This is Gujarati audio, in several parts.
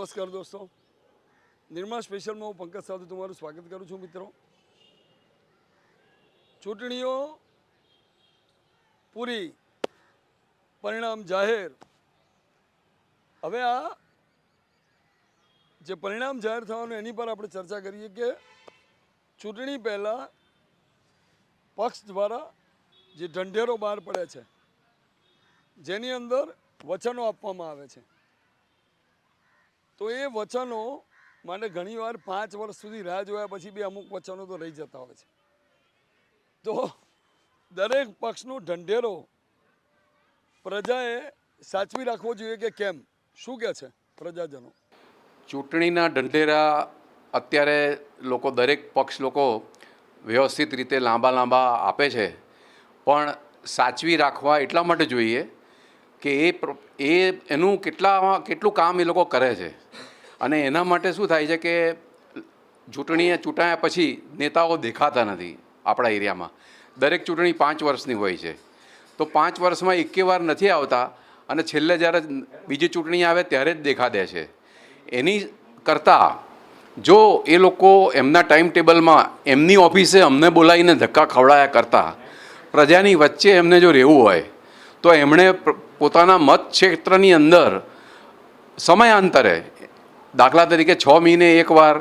નમસ્કાર દોસ્તો. નિર્મા સ્પેશિયલમાં હું પંકજ સાધુ તમારું સ્વાગત કરું છું મિત્રો. ચૂંટણીઓ પૂરી, પરિણામ જાહેર. હવે આ જે પરિણામ જાહેર થવાનું એની પર આપણે ચર્ચા કરીએ કે ચૂંટણી પહેલાં પક્ષ દ્વારા જે ઢંઢેરો બહાર પડે છે, જેની અંદર વચનો આપવામાં આવે છે. તો એ વચનો માટે ઘણીવાર પાંચ વર્ષ સુધી રાહ જોયા પછી બી અમુક વચનો તો રહી જતા હોય છે. તો દરેક પક્ષનો ઢંઢેરો પ્રજાએ સાચવી રાખવો જોઈએ કે કેમ? શું કહે છે પ્રજાજનો? ચૂંટણીના ઢંઢેરા અત્યારે લોકો દરેક પક્ષ લોકો વ્યવસ્થિત રીતે લાંબા લાંબા આપે છે. પણ સાચવી રાખવા એટલા માટે જોઈએ કે એ એ એનું કેટલા કેટલું કામ એ લોકો કરે છે. અને એના માટે શું થાય છે કે, ચૂંટણીએ ચૂંટાયા પછી નેતાઓ દેખાતા નથી આપણા એરિયામાં. દરેક ચૂંટણી પાંચ વર્ષની હોય છે. તો પાંચ વર્ષમાં એકે વાર નથી આવતા અને છેલ્લે જ્યારે બીજી ચૂંટણી આવે ત્યારે જ દેખા દે છે. એની કરતાં જો એ લોકો એમના ટાઈમ ટેબલમાં એમની ઓફિસે અમને બોલાવીને ધક્કા ખવડાયા કરતાં, પ્રજાની વચ્ચે એમને જો રહેવું હોય તો એમણે પોતાના મત ક્ષેત્રની અંદર સમયાંતરે, દાખલા તરીકે છ મહિને એકવાર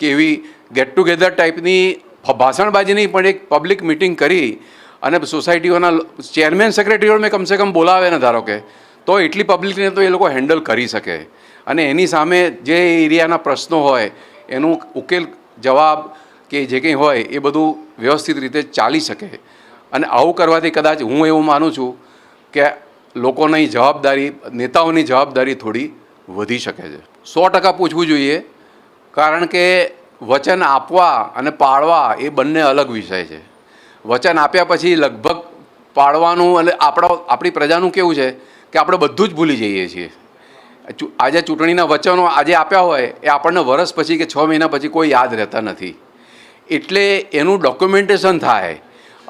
કે એવી ગેટ ટુગેધર ટાઈપની ભાષણબાજીની પણ એક પબ્લિક મિટિંગ કરી અને સોસાયટીઓના ચેરમેન સેક્રેટરીઓ મેં કમસે કમ બોલાવે ને ધારો કે, તો એટલી પબ્લિકને તો એ લોકો હેન્ડલ કરી શકે. અને એની સામે જે એરિયાના પ્રશ્નો હોય, એનું ઉકેલ, જવાબ કે જે કંઈ હોય એ બધું વ્યવસ્થિત રીતે ચાલી શકે. અને આવું કરવાથી કદાચ હું એવું માનું છું કે લોકોની જવાબદારી, નેતાઓની જવાબદારી થોડી વધી શકે છે. સો ટકા પૂછવું જોઈએ, કારણ કે વચન આપવા અને પાળવા એ બંને અલગ વિષય છે. વચન આપ્યા પછી લગભગ પાળવાનું એટલે આપણા, આપણી પ્રજાનું કેવું છે કે આપણે બધું જ ભૂલી જઈએ છીએ. આજે ચૂંટણીના વચનો આજે આપ્યા હોય એ આપણને વરસ પછી કે છ મહિના પછી કોઈ યાદ રહેતા નથી. એટલે એનું ડોક્યુમેન્ટેશન થાય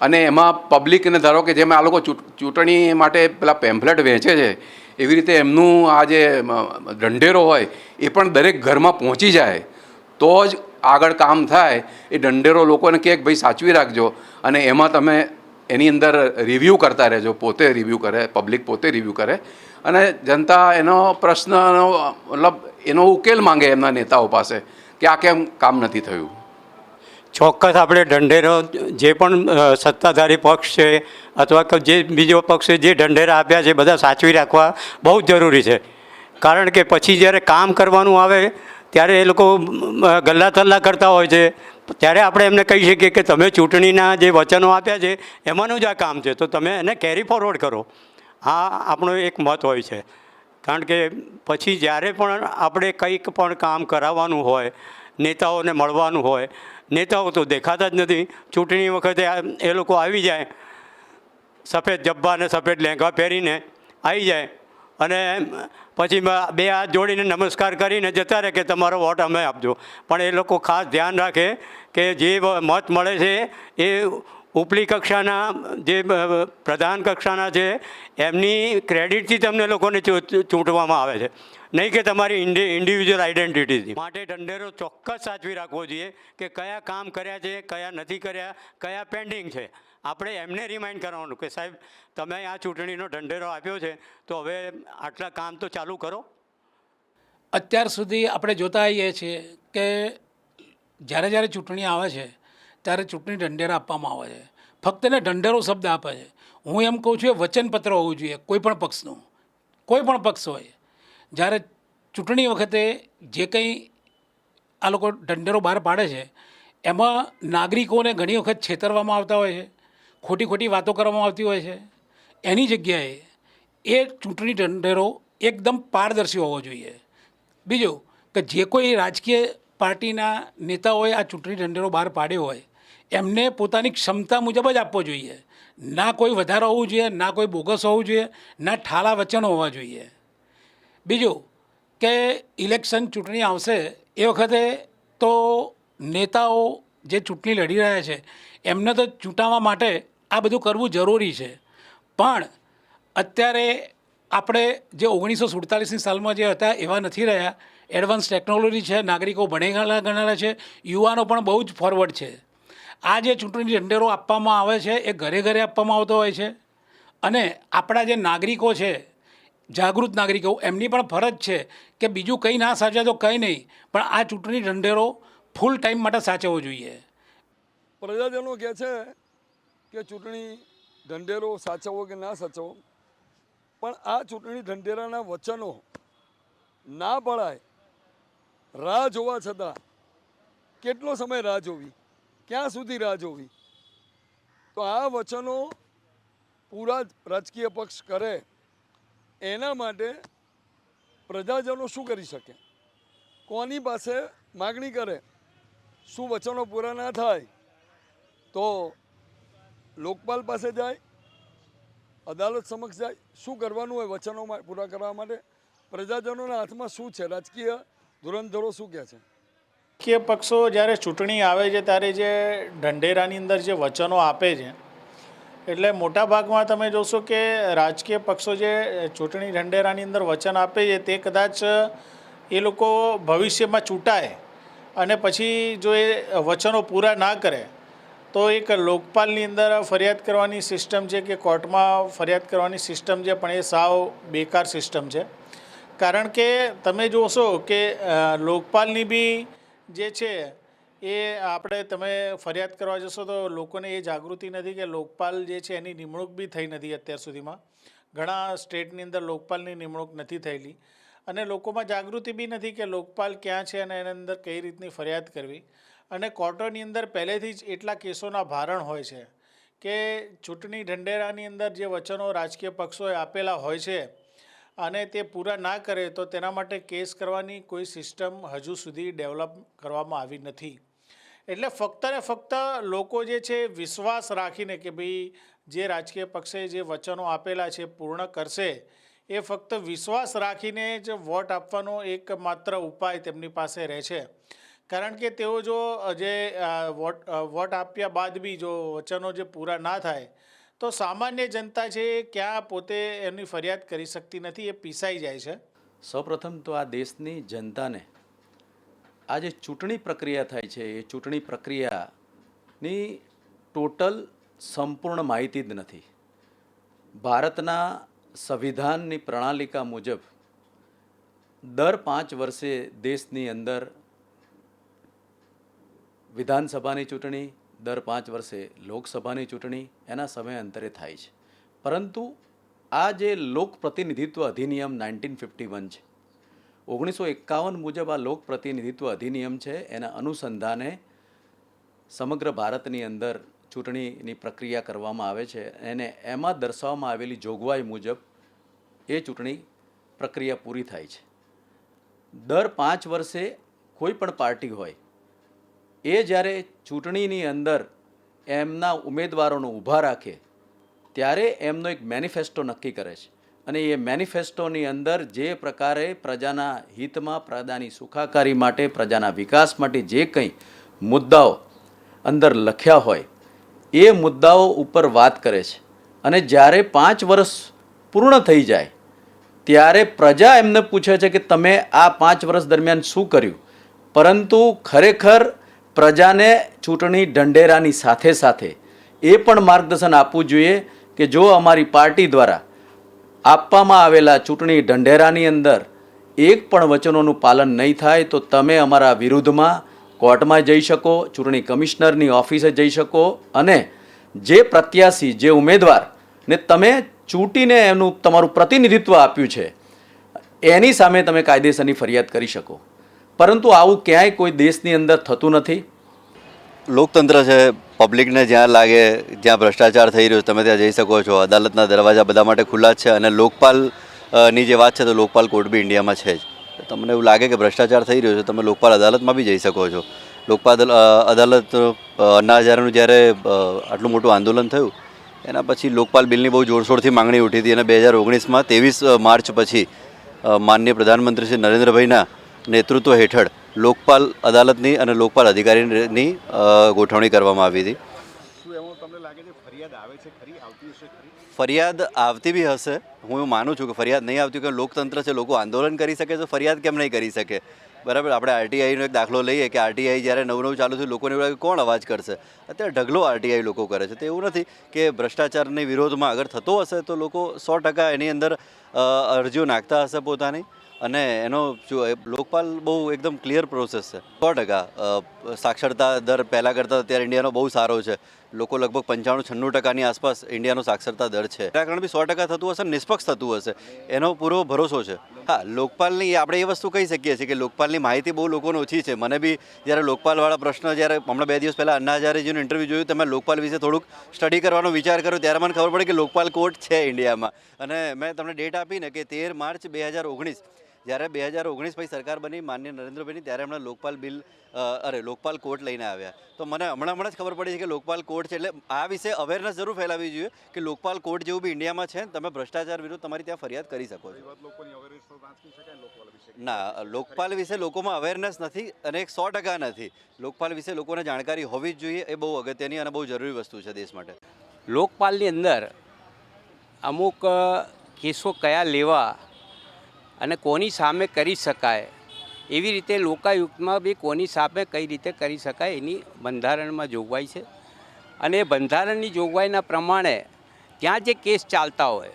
અને એમાં પબ્લિકને ધારો કે જેમ આ લોકો ચૂંટ- ચૂંટણી માટે પેલા પેમ્ફલેટ વહેંચે છે, એવી રીતે એમનું આ જે ઢંઢેરો હોય, એ પણ દરેક ઘરમાં પહોંચી જાય. તો જ આગળ કામ થાય. એ ઢંઢેરો લોકોને કહે કે ભાઈ સાચવી રાખજો. અને એમાં તમે એની અંદર રિવ્યૂ કરતા રહેજો, પોતે રિવ્યૂ કરે પબ્લિક પોતે રિવ્યૂ કરે. અને જનતા એનો પ્રશ્નનો, મતલબ એનો ઉકેલ માંગે એમના નેતાઓ પાસે કે આ કેમ કામ નથી થયું? ચોક્કસ આપણે ઢંઢેરો જે પણ સત્તાધારી પક્ષ છે અથવા કે જે બીજો પક્ષે જે ઢંઢેરા આપ્યા છે, બધા સાચવી રાખવા બહુ જ જરૂરી છે. કારણ કે પછી જ્યારે કામ કરવાનું આવે, ત્યારે એ લોકો ગલ્લા તલ્લા કરતા હોય છે. ત્યારે આપણે એમને કહી શકીએ કે તમે ચૂંટણીના જે વચનો આપ્યા છે, એમાંનું જ આ કામ છે. તો તમે એને કેરી ફોરવર્ડ કરો. આ આપણો એક મત હોય છે. કારણ કે પછી જ્યારે પણ આપણે કંઈક પણ કામ કરાવવાનું હોય, નેતાઓને મળવાનું હોય નેતાઓ તો દેખાતા જ નથી. ચૂંટણી વખતે એ લોકો આવી જાય, સફેદ જબ્બા અને સફેદ લહેંગા પહેરીને આવી જાય અને પછી બે હાથ જોડીને નમસ્કાર કરીને જતા રહે કે તમારો વોટ અમે આપજો. પણ એ લોકો ખાસ ધ્યાન રાખે કે જે મત મળે છે એ ઉપલી કક્ષાના જે પ્રધાન કક્ષાના છે એમની ક્રેડિટથી તમને લોકોને ચૂંટવામાં આવે છે. નહીં કે તમારી ઇન્ડિ ઇન્ડિવિજ્યુઅલ આઈડેન્ટિટીથી માટે ઢંઢેરો ચોક્કસ સાચવી રાખવો જોઈએ કે કયા કામ કર્યા છે, કયા નથી કર્યા, કયા પેન્ડિંગ છે. આપણે એમને રિમાઇન્ડ કરવાનું કે સાહેબ, તમે આ ચૂંટણીનો ઢંઢેરો આપ્યો છે, તો હવે આટલા કામ તો ચાલુ કરો. અત્યાર સુધી આપણે જોતા આવીએ છીએ કે જ્યારે જ્યારે ચૂંટણી આવે છે, ત્યારે ચૂંટણી ઢંઢેરા આપવામાં આવે છે. ફક્ત એને ઢંઢેરો શબ્દ આપે છે. હું એમ કહું છું એ વચનપત્ર હોવું જોઈએ, કોઈ પણ પક્ષનું. કોઈ પણ પક્ષ હોય. જ્યારે ચૂંટણી વખતે જે કંઈ આ લોકો ઢંઢેરો બહાર પાડે છે, એમાં નાગરિકોને ઘણી વખત છેતરવામાં આવતા હોય છે, ખોટી ખોટી વાતો કરવામાં આવતી હોય છે. એની જગ્યાએ એ ચૂંટણી ઢંઢેરો એકદમ પારદર્શી હોવો જોઈએ. બીજું કે જે કોઈ રાજકીય પાર્ટીના નેતાઓએ આ ચૂંટણી ઢંઢેરો બહાર પાડ્યો હોય, એમને પોતાની ક્ષમતા મુજબ જ આપવો જોઈએ. ના કોઈ વધારો હોવું જોઈએ, ના કોઈ બોગસ હોવું જોઈએ, ના ઠાલા વચનો હોવા જોઈએ. બીજું કે ઇલેક્શન ચૂંટણી આવશે, એ વખતે તો નેતાઓ જે ચૂંટણી લડી રહ્યા છે, એમને તો ચૂંટાવા માટે આ બધું કરવું જરૂરી છે. પણ અત્યારે આપણે જે ઓગણીસો સુડતાલીસની સાલમાં જે હતા, એવા નથી રહ્યા. એડવાન્સ ટેકનોલોજી છે, નાગરિકો ભણેલા ગણેલા છે, યુવાનો પણ બહુ જ ફોરવર્ડ છે. આ જે ચૂંટણી ઢંઢેરો આપવામાં આવે છે, એ ઘરે ઘરે આપવામાં આવતો હોય છે. અને આપણા જે નાગરિકો છે જાગૃત નાગરિકો એમની પણ ફરજ છે કે બીજું કંઈ ના સાચવે તો કંઈ નહીં, પણ આ ચૂંટણી ઢંઢેરો ફૂલ ટાઈમ માટે સાચવવો જોઈએ. પ્રજાજનો કહે છે કે ચૂંટણી ઢંઢેરો સાચવવો કે ના સાચવો પણ આ ચૂંટણી ઢંઢેરાના વચનો ના પડાય, રાહ જોવા છતાં કેટલો સમય રાહ જોવી? ક્યાં સુધી રાહ જોવી? તો આ વચનો પૂરા રાજકીય પક્ષ કરે એના માટે પ્રજાજનો શું કરી શકે? કોની પાસે માગણી કરે? શું વચનો પૂરા ના થાય? તો લોકપાલ પાસે જાય, અદાલત સમક્ષ જાય. શું કરવાનું હોય વચનો પૂરા કરવા માટે? પ્રજાજનોના હાથમાં શું છે? રાજકીય ધુરંધરો શું કહે છે? રાજકીય પક્ષો જ્યારે ચૂંટણી આવે છે, ત્યારે જે ઢંઢેરાની અંદર જે વચનો આપે છે એટલે મોટા ભાગમાં તમે જોશો કે રાજકીય પક્ષો જે ચૂંટણી ઢંઢેરાની અંદર વચન આપે છે, તે કદાચ એ લોકો ભવિષ્યમાં ચૂંટાય અને પછી જો એ વચનો પૂરા ના કરે, તો એક લોકપાલની અંદર ફરિયાદ કરવાની સિસ્ટમ છે કે કોર્ટમાં ફરિયાદ કરવાની સિસ્ટમ છે, પણ એ સાવ બેકાર સિસ્ટમ છે. કારણ કે તમે જોશો કે લોકપાલની બી જે છે એ આપણે તમે ફરિયાદ કરવા જશો તો લોકોને એ જાગૃતિ નથી કે લોકપાલ જે છે એની નિમણૂક બી થઈ નથી અત્યાર સુધીમાં. ઘણા સ્ટેટની અંદર લોકપાલની નિમણૂક નથી થયેલી. અને લોકોમાં જાગૃતિ બી નથી કે લોકપાલ ક્યાં છે અને એની અંદર કઈ રીતની ફરિયાદ કરવી. અને કોર્ટોની અંદર પહેલેથી જ એટલા કેસોના ભારણ હોય છે કે ચૂંટણી ઢંઢેરાની અંદર જે વચનો રાજકીય પક્ષોએ આપેલા હોય છે અને તે પૂરા ના કરે તો તેના માટે કેસ કરવાની કોઈ સિસ્ટમ હજુ સુધી ડેવલપ કરવામાં આવી નથી. એટલે ફક્ત ને ફક્ત લોકો જે છે વિશ્વાસ રાખીને કે ભાઈ જે રાજકીય પક્ષે જે વચનો આપેલા છે પૂર્ણ કરશે, એ ફક્ત વિશ્વાસ રાખીને જ વોટ આપવાનો એક માત્ર ઉપાય તેમની પાસે રહે છે. કારણ કે તેઓ જો જે વોટ વોટ આપ્યા બાદ બી જો વચનો જે પૂરા ના થાય, તો સામાન્ય જનતા છે ક્યાં પોતે એની ફરિયાદ કરી શકતી નથી, એ પીસાઈ જાય છે. સૌપ્રથમ તો આ દેશની જનતાને આ જે ચૂંટણી પ્રક્રિયા થાય છે, એ ચૂંટણી પ્રક્રિયાની ટોટલ સંપૂર્ણ માહિતી જ નથી. ભારતના સંવિધાનની પ્રણાલિકા મુજબ દર પાંચ વર્ષે દેશની અંદર વિધાનસભાની ચૂંટણી, દર પાંચ વર્ષે લોકસભાની ચૂંટણી, એના સમય અંતરે થાય છે. પરંતુ આ જે લોક પ્રતિનિધિત્વ અધિનિયમ નાઇન્ટીન ફિફ્ટી વન છે ઓગણીસો એકાવન મુજબ આ લોક પ્રતિનિધિત્વ અધિનિયમ છે. એના અનુસંધાને સમગ્ર ભારતની અંદર ચૂંટણીની પ્રક્રિયા કરવામાં આવે છે. અને એમાં દર્શાવવામાં આવેલી જોગવાઈ મુજબ એ ચૂંટણી પ્રક્રિયા પૂરી થાય છે. દર પાંચ વર્ષે કોઈ પણ પાર્ટી હોય, એ જ્યારે ચૂંટણીની અંદર એમના ઉમેદવારોને ઊભા રાખે, ત્યારે એમનો એક મેનિફેસ્ટો નક્કી કરે છે. અને એ મેનિફેસ્ટોની અંદર જે પ્રકારે પ્રજાના હિતમાં, પ્રજાની સુખાકારી માટે, પ્રજાના વિકાસ માટે જે કંઈ મુદ્દાઓ અંદર લખ્યા હોય, એ મુદ્દાઓ ઉપર વાત કરે છે. અને જ્યારે પાંચ વર્ષ પૂર્ણ થઈ જાય, ત્યારે પ્રજા એમને પૂછે છે કે તમે આ પાંચ વર્ષ દરમિયાન શું કર્યું? પરંતુ ખરેખર પ્રજાને ચૂંટણી ઢંઢેરાની સાથે સાથે એ પણ માર્ગદર્શન આપવું જોઈએ કે જો અમારી પાર્ટી દ્વારા આપવામાં આવેલા ચૂંટણી ઢંઢેરાની અંદર એક પણ વચનોનું પાલન નહીં થાય તો તમે અમારા વિરુદ્ધમાં કોર્ટમાં જઈ શકો, ચૂંટણી કમિશનરની ઓફિસે જઈ શકો અને જે પ્રત્યાશી, જે ઉમેદવાર ને તમે ચૂંટીને એનું તમારું પ્રતિનિધિત્વ આપ્યું છે, એની સામે તમે કાયદેસરની ફરિયાદ કરી શકો. પરંતુ આવું ક્યાંય કોઈ દેશની અંદર થતું નથી. લોકતંત્ર છે પબ્લિકને જ્યાં લાગે, જ્યાં ભ્રષ્ટાચાર થઈ રહ્યો છે, તમે ત્યાં જઈ શકો છો. અદાલતના દરવાજા બધા માટે ખુલ્લા છે અને લોકપાલની જે વાત છે, તો લોકપાલ કોર્ટ બી ઇન્ડિયામાં છે જ. તમને એવું લાગે કે ભ્રષ્ટાચાર થઈ રહ્યો છે, તમે લોકપાલ અદાલતમાં બી જઈ શકો છો. લોકપાલ અદાલત અન્ના હજારેનું જ્યારે આટલું મોટું આંદોલન થયું, એના પછી લોકપાલ બિલની બહુ જોરશોરથી માંગણી ઉઠી હતી અને બે હજાર ઓગણીસમાં ત્રેવીસ માર્ચ પછી માનનીય પ્રધાનમંત્રી શ્રી નરેન્દ્રભાઈના નેતૃત્વ હેઠળ લોકપાલ અદાલતની અને લોકપાલ અધિકારીની ગોઠવણી કરવામાં આવી હતી. ફરિયાદ આવતી બી હશે. હું એવું માનું છું કે ફરિયાદ નહીં આવતી કે લોકતંત્ર છે લોકો આંદોલન કરી શકે તો ફરિયાદ કેમ નહીં કરી શકે? બરાબર? આપણે આરટીઆઈનો એક દાખલો લઈએ કે આરટીઆઈ જ્યારે નવું નવું ચાલુ થયું લોકોને એવું કોણ અવાજ કરશે? અત્યારે ઢગલો આરટીઆઈ લોકો કરે છે. તો એવું નથી કે ભ્રષ્ટાચારની વિરોધમાં અગર થતો હશે તો લોકો સો ટકા એની અંદર અરજીઓ નાખતા હશે પોતાની. અને એનો લોકપાલ બહુ એકદમ ક્લિયર પ્રોસેસ છે. સો ટકા સાક્ષરતા દર પહેલાં કરતાં અત્યારે ઇન્ડિયાનો બહુ સારો છે. લોકો લગભગ પંચાણું, છન્નું ટકાની આસપાસ ઇન્ડિયાનો સાક્ષરતા દર છે. એના કારણે બી સો ટકા થતું હશે નિષ્પક્ષ થતું હશે, એનો પૂરો ભરોસો છે. હા, લોકપાલની આપણે એ વસ્તુ કહી શકીએ છીએ કે લોકપાલની માહિતી બહુ લોકોને ઓછી છે. મને બી જ્યારે લોકપાલવાળા પ્રશ્ન જ્યારે હમણાં બે દિવસ પહેલાં અન્ના હજારેજીનું ઇન્ટરવ્યૂ જોયું, તમે લોકપાલ વિશે થોડુંક સ્ટડી કરવાનો વિચાર કર્યો, ત્યારે મને ખબર પડી કે લોકપાલ કોર્ટ છે ઇન્ડિયામાં. અને મેં તમને ડેટ આપી ને કે તેર માર્ચ બે હજાર ઓગણીસ જ્યારે બે હજાર ઓગણીસ પછી સરકાર બની માન્ય નરેન્દ્રભાઈની ત્યારે હમણાં લોકપાલ બિલ અરે લોકપાલ કોર્ટ લઈને આવ્યા. તો મને હમણાં હમણાં જ ખબર પડી છે કે લોકપાલ કોર્ટ છે એટલે આ વિશે અવેરનેસ જરૂર ફેલાવવી જોઈએ કે લોકપાલ કોર્ટ જેવું બી ઇન્ડિયામાં છે તમે ભ્રષ્ટાચાર વિરુદ્ધ તમારી ત્યાં ફરિયાદ કરી શકો છો. ના લોકપાલ વિશે? લોકોમાં અવેરનેસ નથી અને એક સો ટકા નથી. લોકપાલ વિશે લોકોને જાણકારી હોવી જ જોઈએ એ બહુ અગત્યની અને બહુ જરૂરી વસ્તુ છે દેશ માટે. લોકપાલની અંદર અમુક કેસો કયા લેવા અને કોની સામે કરી શકાય? એવી રીતે લોકાયુક્તમાં બી કોની સામે કઈ રીતે કરી શકાય એની બંધારણમાં જોગવાઈ છે. અને એ બંધારણની જોગવાઈના પ્રમાણે ત્યાં જે કેસ ચાલતા હોય,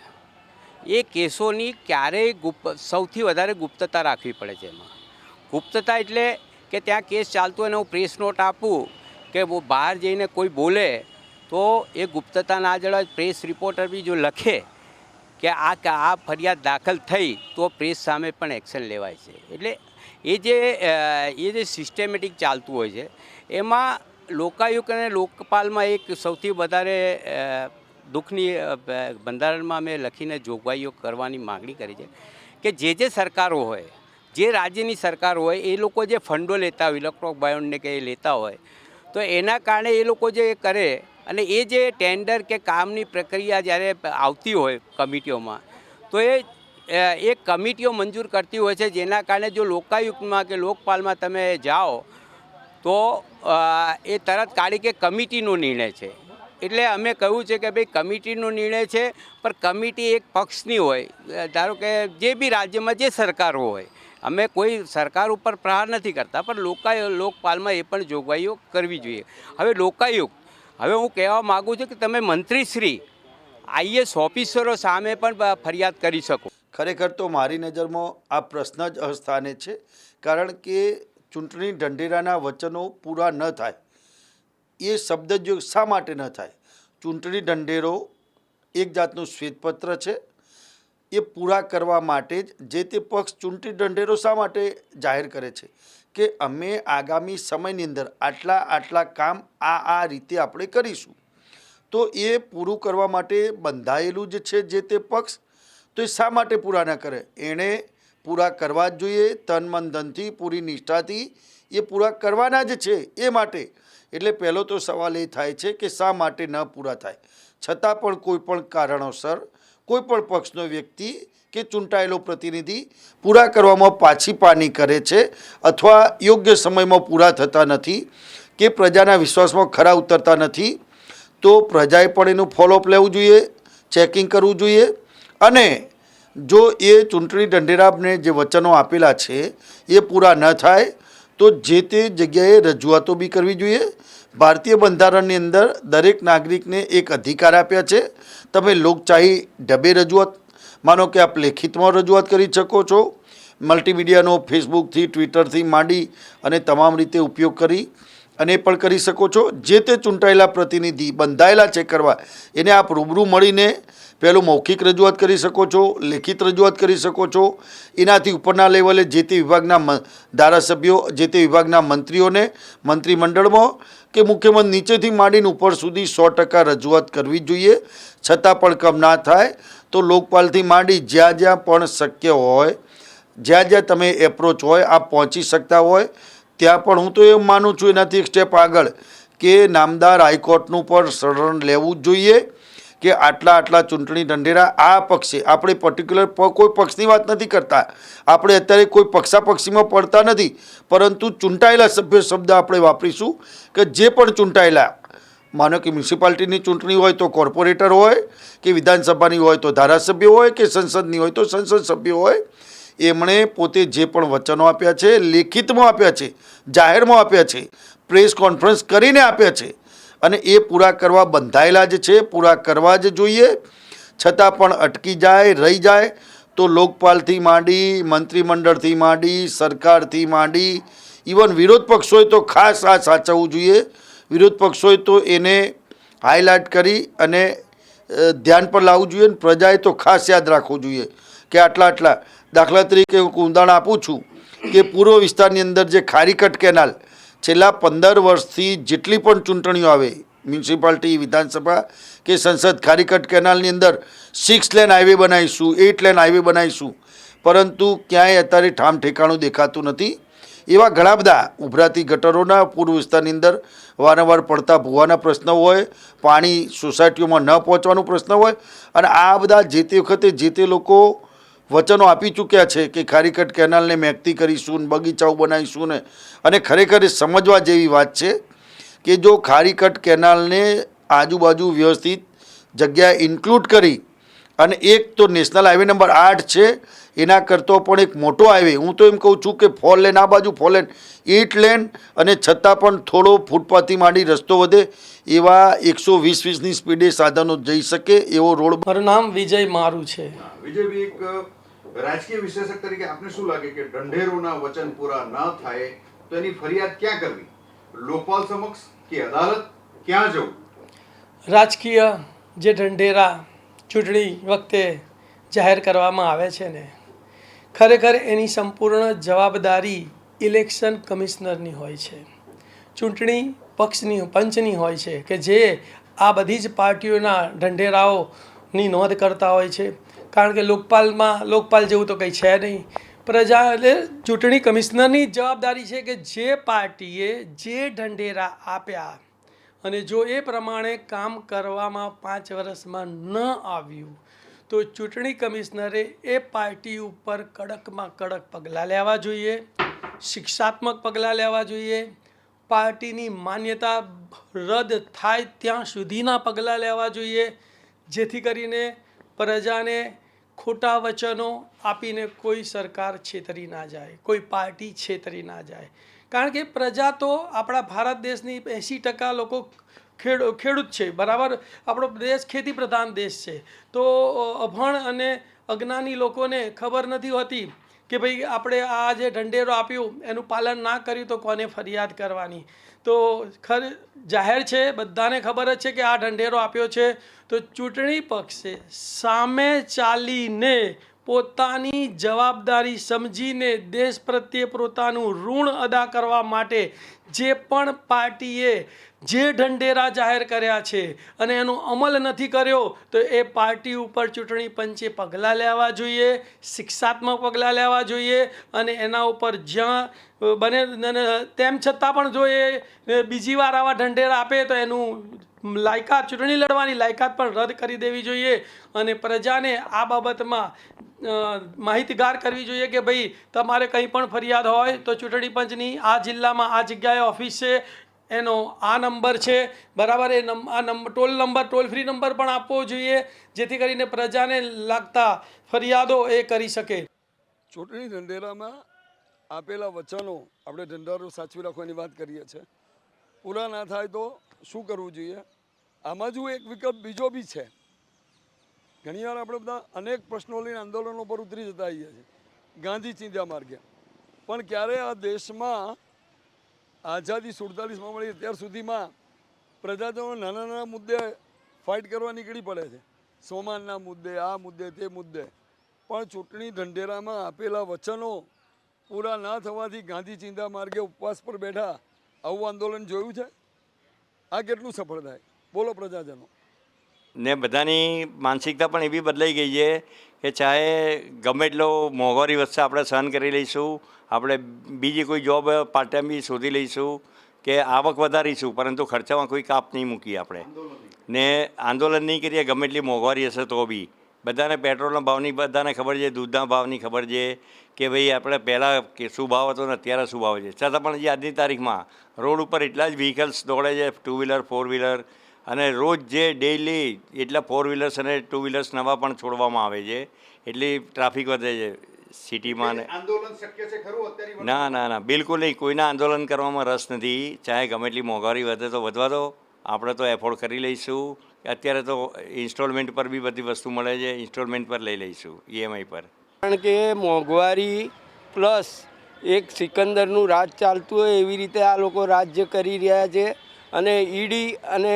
એ કેસોની ક્યારેય ગુપ્ત, સૌથી વધારે ગુપ્તતા રાખવી પડે છે એમાં. ગુપ્તતા એટલે કે ત્યાં કેસ ચાલતો હોય અને હું પ્રેસ નોટ આપું કે બહાર જઈને કોઈ બોલે તો એ ગુપ્તતા ના જળવાય. પ્રેસ રિપોર્ટર બી જો લખે કે આ આ ફરિયાદ દાખલ થઈ તો પ્રેસ સામે પણ એક્શન લેવાય છે. એટલે એ જે એ જે સિસ્ટેમેટિક ચાલતું હોય છે, એમાં લોકાયુક્ત અને લોકપાલમાં એક સૌથી વધારે દુઃખની બંધારણમાં અમે લખીને જોગવાઈઓ કરવાની માગણી કરી છે કે જે જે સરકારો હોય, જે રાજ્યની સરકાર હોય, એ લોકો જે ફંડો લેતા હોય ઇલેક્ટ્રોક બાયોનને કે લેતા હોય, તો એના કારણે એ લોકો જે કરે અને એ જે ટેન્ડર કે કામની પ્રક્રિયા જ્યારે આવતી હોય કમિટીઓમાં, તો એ એ કમિટીઓ મંજૂર કરતી હોય છે, જેના કારણે જો લોકાયુક્તમાં કે લોકપાલમાં તમે જાઓ, તો એ તરત કાઢી કે કમિટીનો નિર્ણય છે. એટલે અમે કહ્યું છે કે ભાઈ કમિટીનો નિર્ણય છે, પણ કમિટી એક પક્ષની હોય. ધારો કે જે બી રાજ્યમાં જે સરકારો હોય, અમે કોઈ સરકાર ઉપર પ્રહાર નથી કરતા, પણ લોકાય, લોકપાલમાં એ પણ જોગવાઈઓ કરવી જોઈએ. હવે લોકાયુક્ત હવે હું કહેવા માગું છું કે તમે મંત્રીશ્રી આઈએસ ઓફિસરો સામે પણ ફરિયાદ કરી શકો. ખરેખર તો મારી નજરમાં આ પ્રશ્ન જ અસ્થાને છે, કારણ કે ચૂંટણી ઢંઢેરાના વચનો પૂરા ન થાય. એ શબ્દ જો શા માટે ન થાય? ચૂંટણી ઢંઢેરો એક જાતનું શ્વેતપત્ર છે. એ પૂરા કરવા માટે જ જે તે પક્ષ ચૂંટણી ઢંઢેરો શા માટે જાહેર કરે છે? કે અમે આગામી સમયની અંદર આટલા આટલા કામ આ આ રીતે આપણે કરીશું. તો એ પૂરું કરવા માટે બંધાયેલું જ છે જે તે પક્ષ. તો એ શા માટે પૂરા ન કરે? એણે પૂરા કરવા જ જોઈએ, તન મન ધનથી પૂરી નિષ્ઠાથી એ પૂરા કરવાના જ છે એ માટે. એટલે પહેલો તો સવાલ એ થાય છે કે શા માટે ન પૂરા થાય? છતાં પણ કોઈ પણ કારણોસર કોઈ પણ પક્ષનો વ્યક્તિ કે ચૂંટાયેલો પ્રતિનિધિ પૂરા કરવામાં પાછી પાની કરે છે અથવા યોગ્ય સમયમાં પૂરા થતા નથી કે પ્રજાના વિશ્વાસમાં ખરા ઉતરતા નથી, તો પ્રજાએ પણ એનું ફોલોઅપ લેવું જોઈએ ચેકિંગ કરવું જોઈએ અને જો એ ચૂંટણી ઢંઢેરાને જે વચનો આપેલા છે એ પૂરા ન થાય, તો જે તે જગ્યાએ રજૂઆતો બી કરવી જોઈએ. ભારતીય બંધારણની અંદર દરેક નાગરિકને એક અધિકાર આપ્યા છે. તમે લોકશાહી ઢબે રજૂઆત માનો કે આપ લેખિતમાં રજૂઆત કરી શકો છો. મલ્ટીમીડિયાનો ફેસબુકથી, ટ્વિટરથી માંડી અને તમામ રીતે ઉપયોગ કરી અને પણ કરી શકો છો. જે તે ચૂંટાયેલા પ્રતિનિધિ બંધાયેલા છે કરવા, એને આપ રૂબરૂ મળીને પહેલું મૌખિક રજૂઆત કરી શકો છો, લેખિત રજૂઆત કરી શકો છો. એનાથી ઉપરના લેવલે જે તે વિભાગના ધારાસભ્યો, જે તે વિભાગના મંત્રીઓને મંત્રીમંડળમાં કે મુખ્યમંત્રી નીચેથી માંડીને ઉપર સુધી સો ટકા રજૂઆત કરવી જોઈએ. છતાં પણ કમ ના થાય, તો લોકપાલથી માંડી જ્યાં જ્યાં પણ શક્ય હોય, જ્યાં જ્યાં તમે એપ્રોચ હોય, આપ પહોંચી શકતા હોય, ત્યાં પણ હું તો એ માનું છું એનાથી એક સ્ટેપ આગળ, કે નામદાર હાઈકોર્ટનું પણ શરણ લેવું જ જોઈએ, કે આટલા આટલા ચૂંટણી ઢંઢેરા આ પક્ષે, આપણે પર્ટિક્યુલર કોઈ પક્ષની વાત નથી કરતા, આપણે અત્યારે કોઈ પક્ષાપક્ષીમાં પડતા નથી, પરંતુ ચૂંટાયેલા સભ્ય શબ્દ આપણે વાપરીશું, કે જે પણ ચૂંટાયેલા માનો કે મ્યુનિસિપાલિટીની ચૂંટણી હોય તો કોર્પોરેટર હોય કે વિધાનસભાની હોય તો ધારાસભ્ય હોય કે સંસદની હોય તો સંસદ સભ્ય હોય, એમણે પોતે જે પણ વચનો આપ્યા છે, લેખિતમાં આપ્યા છે, જાહેરમાં આપ્યા છે, પ્રેસ કોન્ફરન્સ કરીને આપ્યા છે અને એ પૂરા કરવા બંધાયેલા જ છે, પૂરા કરવા જ જોઈએ. છતાં પણ અટકી જાય, રહી જાય, તો લોકપાલથી માંડી, મંત્રીમંડળથી માંડી, સરકારથી માંડી, ઇવન વિરોધ પક્ષોએ તો ખાસ આ સાચવવું જોઈએ. વિરોધ પક્ષોએ તો એને હાઇલાઇટ કરી અને ધ્યાન પર લાવવું જોઈએ અને પ્રજાએ તો ખાસ યાદ રાખવું જોઈએ કે આટલા આટલા દાખલા તરીકે હું ઉદાહરણ આપું છું કે પૂર્વ વિસ્તારની અંદર જે ખારીકટ કેનાલ છેલ્લા પંદર વર્ષથી જેટલી પણ ચૂંટણીઓ આવે, મ્યુનિસિપાલિટી, વિધાનસભા કે સંસદ ખારીકટ કેનાલની અંદર સિક્સ લેન હાઈવે બનાવીશું એટ લેન હાઈવે બનાવીશું, પરંતુ ક્યાંય અત્યારે ઠામ ઠેકાણું દેખાતું નથી. એવા ઘણા બધા ઉભરાતી ગટરોના પૂર્વ વિસ્તારની અંદર વારંવાર પડતા ભૂવાના પ્રશ્નો હોય, પાણી સોસાયટીઓમાં ન પહોંચવાનો પ્રશ્ન હોય અને આ બધા જે તે વખતે જે તે લોકો વચનો આપી ચૂક્યા છે કે ખારીકટ કેનાલને મેકતી કરીશું ને બગીચાઓ બનાવીશું ને, અને ખરેખર એ સમજવા જેવી વાત છે કે જો ખારીકટ કેનાલને આજુબાજુ વ્યવસ્થિત જગ્યાએ ઇન્ક્લુડ કરી અને એક તો નેશનલ હાઈવે નંબર આઠ છે એના કરતો પણ એક મોટો હાઈવે હું તો એમ કહું છું કે ફોર લેન આ બાજુ ફોર લેન એટ લેન અને છતાં પણ થોડો ફૂટપાથથી માંડી રસ્તો વધે એવા એકસો વીસ વીસની સ્પીડે સાધનો જઈ શકે એવો રોડ મારું નામ વિજય મારું છે. વિજયભાઈ એક રાજકીય વિશ્લેષક તરીકે આપને શું લાગે કે ઢંઢેરોના વચન પૂરા ન થાય તો એની ફરિયાદ ક્યાં કરવી? લોકપાલ સમક્ષ કે અદાલત? ક્યાં જવું? રાજકીય જે ઢંઢેરા ચૂંટણી વખતે જાહેર કરવામાં આવે છે ને ખરેખર એની સંપૂર્ણ જવાબદારી ઇલેક્શન કમિશનરની હોય છે. ચૂંટણી પક્ષની, પંચની હોય છે કે જે આ બધી જ પાર્ટીઓના ઢંઢેરાઓની નોંધ કરતા હોય છે. કારણ કે લોકપાલમાં, લોકપાલ જેવું તો કંઈ છે નહીં. પ્રજા, એટલે ચૂંટણી કમિશનરની જવાબદારી છે કે જે પાર્ટીએ જે ઢંઢેરા આપ્યા અને જો એ પ્રમાણે કામ કરવામાં પાંચ વર્ષમાં ન આવ્યું તો ચૂંટણી કમિશનરે એ પાર્ટી ઉપર કડકમાં કડક પગલાં લેવા જોઈએ, શિક્ષાત્મક પગલાં લેવા જોઈએ, પાર્ટીની માન્યતા રદ થાય ત્યાં સુધીના પગલાં લેવા જોઈએ, જેથી કરીને પ્રજાને ખોટા વચનો આપીને કોઈ સરકાર છેતરી ના જાય, કોઈ પાર્ટી છેતરી ના જાય. કારણ કે પ્રજા તો આપણા ભારત દેશની એંસી ટકા લોકો ખેડ, ખેડૂત છે. બરાબર? આપણો દેશ ખેતી પ્રધાન દેશ છે. તો અભણ અને અજ્ઞાની લોકોને ખબર નથી હોતી કે ભાઈ આપણે આ જે ઢંઢેરો આપ્યું, એનું પાલન ના કર્યું તો કોને ફરિયાદ કરવાની? તો ખર, જાહેર છે, બધાને ખબર જ છે કે આ ઢંઢેરો આપ્યો છે. તો ચૂંટણી પક્ષે સામે ચાલીને પોતાની જવાબદારી સમજીને દેશ પ્રત્યે પોતાનું ઋણ અદા કરવા માટે જે પણ પાર્ટીએ જે ઢંઢેરા જાહેર કર્યા છે અને એનો અમલ નથી કર્યો, તો એ પાર્ટી ઉપર ચૂંટણી પંચે પગલાં લેવા જોઈએ, શિક્ષાત્મક પગલાં લેવા જોઈએ અને એના ઉપર જ્યાં બને તેમ છતાં પણ જો એ બીજી વાર આવા ઢંઢેરા આપે તો એનું લાયકાત, ચૂંટણી લડવાની લાયકાત પણ રદ કરી દેવી જોઈએ અને પ્રજાને આ બાબતમાં માહિતગાર કરવી જોઈએ કે ભાઈ તમારે કંઈ પણ ફરિયાદ હોય તો ચૂંટણી પંચની આ જિલ્લામાં આ જગ્યાએ ઓફિસ છે એનો આ નંબર છે. બરાબર, એ આ number toll number, toll free number પણ આપવો જોઈએ, જેથી કરીને પ્રજાને લાગતા ફરિયાદો એ કરી શકે. ચૂંટણી ઢંઢેરામાં આપેલા વચનો આપણે ઢંઢેરો સાચવી રાખવાની વાત કરીએ છીએ. પૂરા ના થાય તો શું કરવું જોઈએ? આમાં જ એક વિકલ્પ બીજો બી છે. ઘણીવાર આપણે બધા અનેક પ્રશ્નો લઈને આંદોલનો પર ઉતરી જતા આવીએ છીએ. ગાંધી ચિંધ્યા માર્ગે. પણ ક્યારે આ દેશમાં આઝાદી સુડતાલીસમાં મળી અત્યાર સુધીમાં પ્રજાજનો નાના નાના મુદ્દે ફાઇટ કરવા નીકળી પડે છે. સોમાનના મુદ્દે, આ મુદ્દે, તે મુદ્દે. પણ ચૂંટણી ઢંઢેરામાં આપેલા વચનો પૂરા ના થવાથી ગાંધી ચિંતા માર્ગે ઉપવાસ પર બેઠા આવું આંદોલન જોયું છે? આ કેટલું સફળ થાય? બોલો પ્રજાજનો. ને બધાની માનસિકતા પણ એવી બદલાઈ ગઈ છે કે ચાહે ગમે એટલો મોંઘવારી વચ્ચે આપણે સહન કરી લઈશું, આપણે બીજી કોઈ જોબ પાર્ટ ટાઈમ બી શોધી લઈશું, કે આવક વધારીશું, પરંતુ ખર્ચામાં કોઈ કાપ નહીં મૂકીએ આપણે. ને આંદોલન નહીં કરીએ, ગમે એટલી મોંઘવારી હશે તો બી. બધાને પેટ્રોલના ભાવની, બધાને ખબર છે, દૂધના ભાવની ખબર છે, કે ભાઈ આપણે પહેલાં કે શું ભાવ હતો ને અત્યારે શું ભાવ છે. છતાં પણ જે આજની તારીખમાં રોડ ઉપર એટલા જ વ્હીકલ્સ દોડે છે ટુ વ્હીલર ફોર વ્હીલર અને રોજ જે ડેઇલી એટલા ફોર વ્હીલર્સ અને ટુ વ્હીલર્સ નવા પણ છોડવામાં આવે છે એટલી ટ્રાફિક વધે છે સિટીમાં ને. આંદોલન શક્ય છે ખરું અત્યારે ના ના ના બિલકુલ નહીં. કોઈના આંદોલન કરવામાં રસ નથી. ચાહે ગમે એટલી મોંઘવારી વધે તો વધવા દો. આપણે તો એફોર્ડ કરી લઈશું. અત્યારે તો ઇન્સ્ટોલમેન્ટ પર બી બધી વસ્તુ મળે છે. ઇન્સ્ટોલમેન્ટ પર લઈ લઈશું ઈએમઆઈ પર. કારણ કે મોંઘવારી પ્લસ એક સિકંદરનું રાજ ચાલતું હોય એવી રીતે આ લોકો રાજ્ય કરી રહ્યા છે. અને ઈડી અને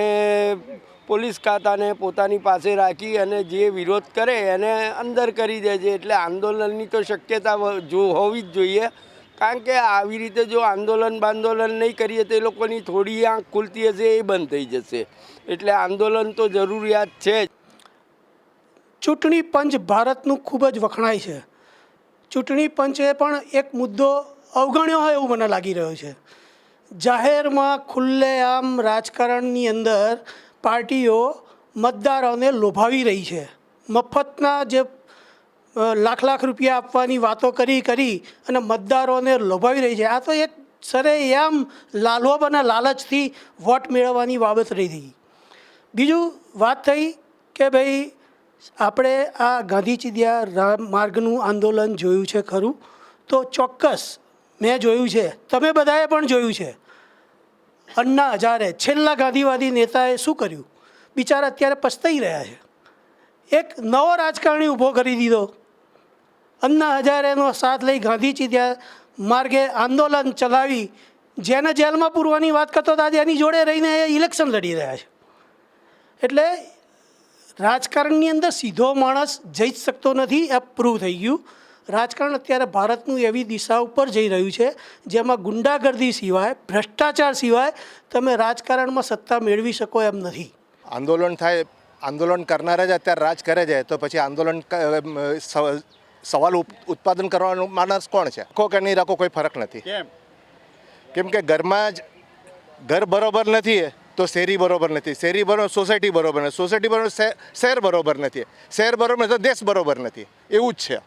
પોલીસ ખાતાને પોતાની પાસે રાખી અને જે વિરોધ કરે એને અંદર કરી દે છે. એટલે આંદોલનની તો શક્યતા જો હોવી જ જોઈએ. કારણ કે આવી રીતે જો આંદોલન બાંદોલન નહીં કરીએ તો એ લોકોની થોડી આંખ ખુલતી હશે, એ બંધ થઈ જશે. એટલે આંદોલન તો જરૂરિયાત છે ચૂંટણી પંચ ભારતનું ખૂબ જ વખણાય છે. ચૂંટણી પંચે પણ એક મુદ્દો અવગણ્યો હોય એવું મને લાગી રહ્યું છે. જાહેરમાં ખુલ્લેઆમ રાજકારણની અંદર પાર્ટીઓ મતદારોને લોભાવી રહી છે. મફતના જે લાખ લાખ રૂપિયા આપવાની વાતો કરી કરી અને મતદારોને લોભાવી રહી છે. આ તો એક સરેઆમ લાલોબ અને લાલચથી વોટ મેળવવાની બાબત રહી હતી. બીજું વાત થઈ કે ભાઈ, આપણે આ ગાંધી ચીડિયા રા- માર્ગનું આંદોલન જોયું છે ખરું? તો ચોક્કસ મેં જોયું છે. તમે બધાએ પણ જોયું છે. અન્ના હજારે. છેલ્લા ગાંધીવાદી નેતાએ શું કર્યું? બિચારા અત્યારે પસ્તાઈ રહ્યા છે. એક નવો રાજકારણી ઊભો કરી દીધો. અન્ના હજારેનો સાથ લઈ ગાંધીજી ત્યાં માર્ગે આંદોલન ચલાવી, જેને જેલમાં પૂરવાની વાત કરતો હતો આજે એની જોડે રહીને એ ઇલેક્શન લડી રહ્યા છે. એટલે રાજકારણની અંદર સીધો માણસ જઈ જ શકતો નથી, એ પ્રૂવ થઈ ગયું. રાજકારણ અત્યારે ભારતનું એવી દિશા ઉપર જઈ રહ્યું છે જેમાં ગુંડાગર્દી સિવાય ભ્રષ્ટાચાર સિવાય તમે રાજકારણમાં સત્તા મેળવી શકો એમ નથી. આંદોલન થાય આંદોલન કરનારા જ અત્યારે રાજ કરે છે તો પછી આંદોલન સવાલ ઉપ- ઉત્પાદન કરવાનો માણસ કોણ છે? રાખો કે નહીં રાખો કોઈ ફરક નથી. કેમ? કેમ કે ઘરમાં જ ઘર બરોબર નથી તો શેરી બરોબર નથી શેરી બરોબર સોસાયટી બરોબર નથી સોસાયટી બરોબર શહેર- બરોબર નથી શહેર બરોબર નથી તો દેશ બરોબર નથી એવું જ છે.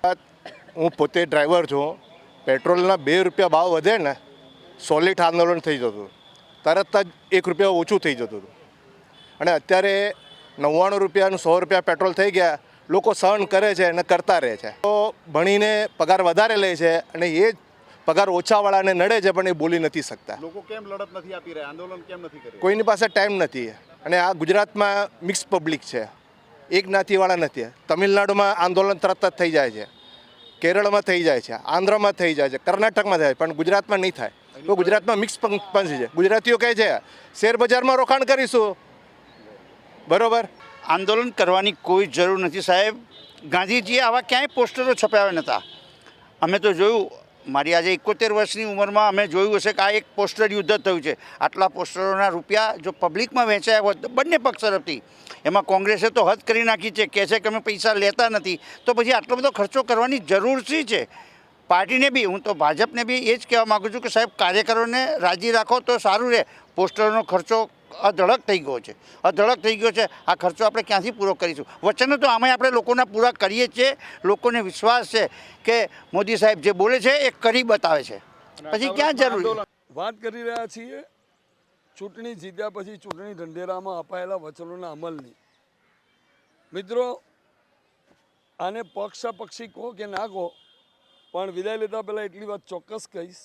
હું પોતે ડ્રાઈવર છું. પેટ્રોલના બે રૂપિયા ભાવ વધે ને સોલિડ આંદોલન થઈ જતું હતું. તરત જ એક રૂપિયા ઓછું થઈ જતું હતું. અને અત્યારે નવ્વાણું રૂપિયાનું સો રૂપિયા પેટ્રોલ થઈ ગયા લોકો સહન કરે છે અને કરતા રહે છે. તો ભણીને પગાર વધારે લે છે અને એ જ પગાર ઓછાવાળાને નડે છે પણ એ બોલી નથી શકતા. લોકો કેમ લડત નથી આપી રહ્યા? આંદોલન કેમ નથી કરી કોઈની પાસે ટાઈમ નથી. અને આ ગુજરાતમાં મિક્સ પબ્લિક છે. એક જ્ઞાતિવાળા નથી. તમિલનાડુમાં આંદોલન તરત જ થઈ જાય છે. કેરળમાં થઈ જાય છે, આંધ્રમાં થઈ જાય છે, કર્ણાટકમાં થાય પણ ગુજરાતમાં નહીં થાય. તો ગુજરાતમાં મિક્સ પંચ છે. ગુજરાતીઓ કહે છે, શેર બજારમાં રોકાણ કરીશું. બરોબર? આંદોલન કરવાની કોઈ જરૂર નથી સાહેબ. ગાંધીજીએ આવા ક્યાંય પોસ્ટરો છપાવ્યા નહોતા અમે તો જોયું મારી આજે એકોતેર વર્ષની ઉંમરમાં અમે જોયું હશે કે આ એક પોસ્ટર યુદ્ધ થયું છે. આટલા પોસ્ટરોના રૂપિયા જો પબ્લિકમાં વેચાયા હોત બંને પક્ષ તરફથી. એમાં કોંગ્રેસે તો હદ કરી નાખી છે કહે છે કે અમે પૈસા લેતા નથી. તો પછી આટલો બધો ખર્ચો કરવાની જરૂર શી છે? પાર્ટીને બી, હું તો ભાજપને બી એ જ કહેવા માગું છું કે સાહેબ, કાર્યકરોને રાજી રાખો તો સારું રહે. પોસ્ટરનો ખર્ચો અધડક થઈ ગયો છે. અધડક થઈ ગયો છે. આ ખર્ચો આપણે ક્યાંથી પૂરો કરીશું? વચનો તો આમાં આપણે લોકોના પૂરા કરીએ છીએ. લોકોને વિશ્વાસ છે કે મોદી સાહેબ જે બોલે છે એ કરી બતાવે છે. પછી ક્યાં જરૂર? વાત કરી રહ્યા છીએ ચૂંટણી જીત્યા પછી ચૂંટણી ઢંઢેરામાં અપાયેલા વચનોના અમલની. મિત્રો આને પક્ષાપક્ષી કહો કે ના કહો પણ વિદાય લેતા પહેલાં એટલી વાત ચોક્કસ કહીશ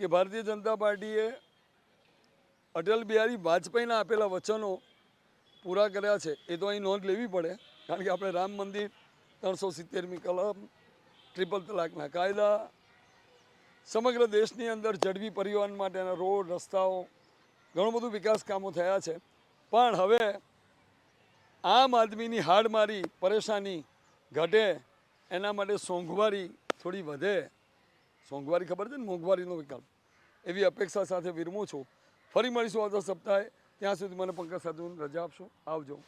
કે ભારતીય જનતા પાર્ટીએ અટલ બિહારી વાજપેયીના આપેલા વચનો પૂરા કર્યા છે. એ તો અહીં નોંધ લેવી પડે, કારણ કે આપણે રામ મંદિર, ત્રણસો સિત્તેરમી કલમ ટ્રિપલ તલાકના કાયદા, સમગ્ર દેશની અંદર ઝડપી પરિવહન માટેના રોડ, રસ્તાઓ, ઘણું બધું વિકાસ કામો થયા છે. પણ હવે આમ આદમીની હાડમારી પરેશાની ઘટે, એના માટે સોંઘવારી થોડી વધે. સોંઘવારી ખબર છે ને? મોંઘવારીનો વિકલ્પ. એવી અપેક્ષા સાથે વિરમું છું. ફરી મળીશું આવતા સપ્તાહે. ત્યાં સુધી મને પંકજ સાધુ રજા આપશો. આવજો.